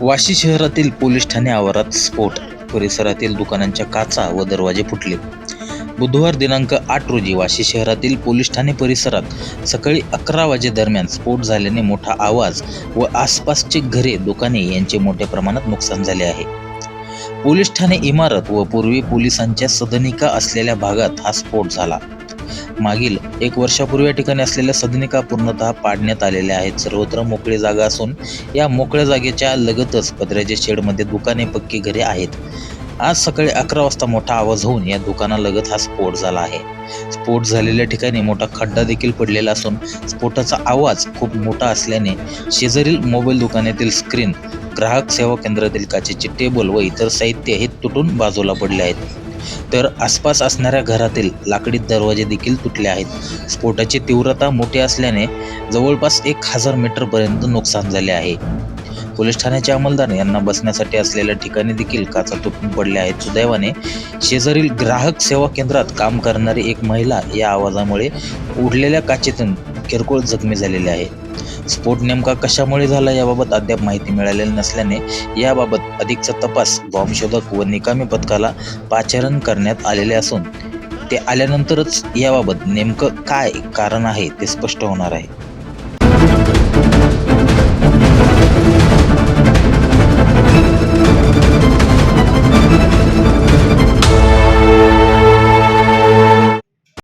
वाशी शहरातील पोलीस ठाणे आवारात स्फोट. परिसरातील दुकानांच्या काचा व दरवाजे फुटले. बुधवार दिनांक आठ रोजी वाशी शहरातील पोलीस ठाणे परिसरात सकाळी अकरा वाजेदरम्यान स्फोट झाल्याने मोठा आवाज व आसपासची घरे दुकाने यांचे मोठ्या प्रमाणात नुकसान झाले आहे. पोलीस ठाणे इमारत व पूर्वी पोलिसांच्या सदनिका असलेल्या भागात हा स्फोट झाला. मागील एक वर्षापूर्वी या ठिकाणी असलेल्या सदनिका पूर्णतः पाडण्यात आलेल्या आहेत. सर्वत्र मोकळी जागा असून या मोकळ्या जागेच्या लगतच पत्र्याच्या शेडमध्ये दुकाने पक्की घरे आहेत. आज सकाळी अकरा वाजता मोठा आवाज होऊन या दुकानालगत हा स्फोट झाला आहे. स्फोट झालेल्या ठिकाणी मोठा खड्डा देखील पडलेला असून स्फोटाचा आवाज खूप मोठा असल्याने शेजारील मोबाईल दुकानातील स्क्रीन ग्राहक सेवा केंद्रातील काचेचे टेबल व इतर साहित्य हे तुटून बाजूला पडले आहेत. तर आसपास असणाऱ्या घरातील लाकडी दरवाजे देखील तुटले आहेत. स्फोटाची तीव्रता मोठी असल्याने जवळपास एक हजार मीटरपर्यंत नुकसान झाले आहे. पोलीस ठाण्याचे अंमलदार यांना बसण्यासाठी असलेल्या ठिकाणी देखील काचा तुटून पडल्या आहेत. सुदैवाने शेजारील ग्राहक सेवा केंद्रात काम करणारी एक महिला या आवाजामुळे उडलेल्या काचेतून किरकोळ जखमी झालेली आहे. स्फोट नेमका कशामुळे झाला याबाबत अद्याप माहिती मिळालेली नसल्याने याबाबत अधिकचा तपास बॉम्बशोधक व निकामी पथकाला पाचारण करण्यात आलेले असून ते आल्यानंतरच याबाबत नेमकं काय कारण आहे ते स्पष्ट होणार आहे.